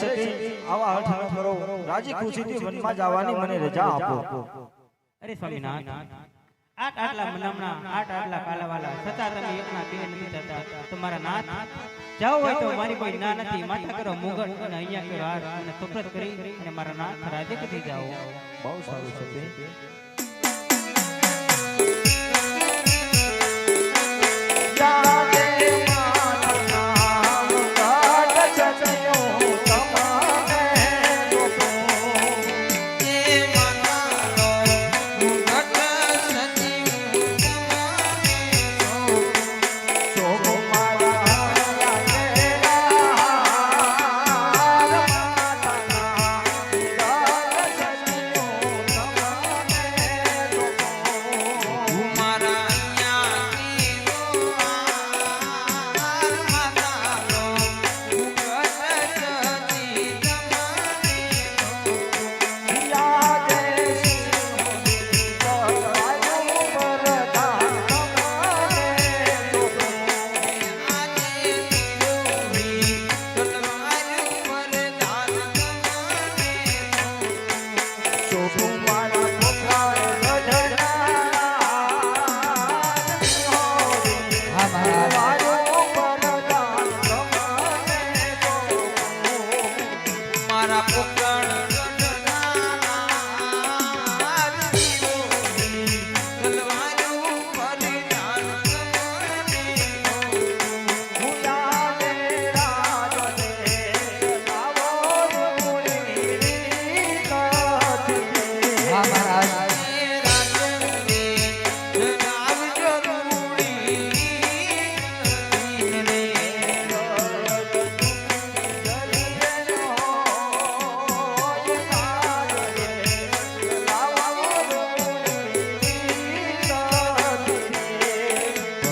સતી આવા હઠ ન કરો. રાજી ખુશીથી વનમાં જવાની મને રજા આપો. અરે સ્વામિનાથ આટ આટલા મનામણા આટ આટલા કાલાવાલા છતાં તમે એકના બે નથી થતા. તમારા નાથ જાઓ હોય તો મારી કોઈ ના નથી. માથા કરો મુગટ અને અહીંયા કરો હાર અને સુપ્રત કરી અને મારા નાથ રાજે કથી જાઓ. બહુ સારું સતી મારા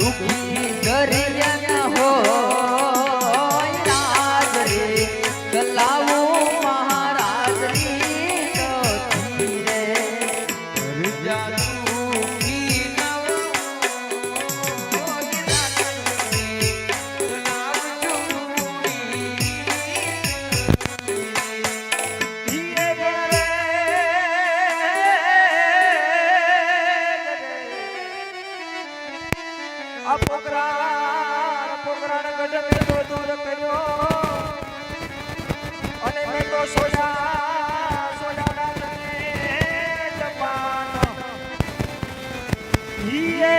તું આ પોકરાણ પોકરાને ગઢ મેં તો દૂર કર્યો. અને મેં તો સોયા સોયા ડાલને જપાન હીએ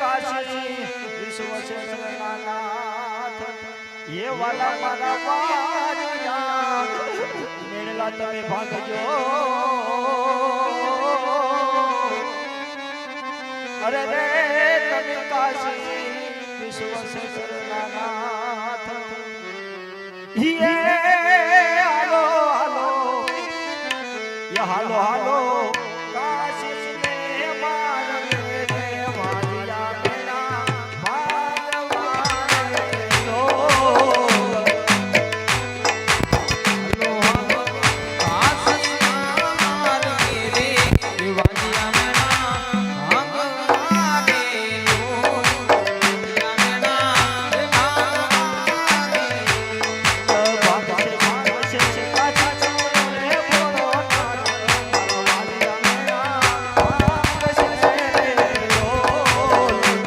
કાશી વિશ્વ છે એ વાલા મારા વાલિયા મેળલા તમે ભાગજો. અરે રે, તમે કાશી વિશ્વ છે નાથ હિયે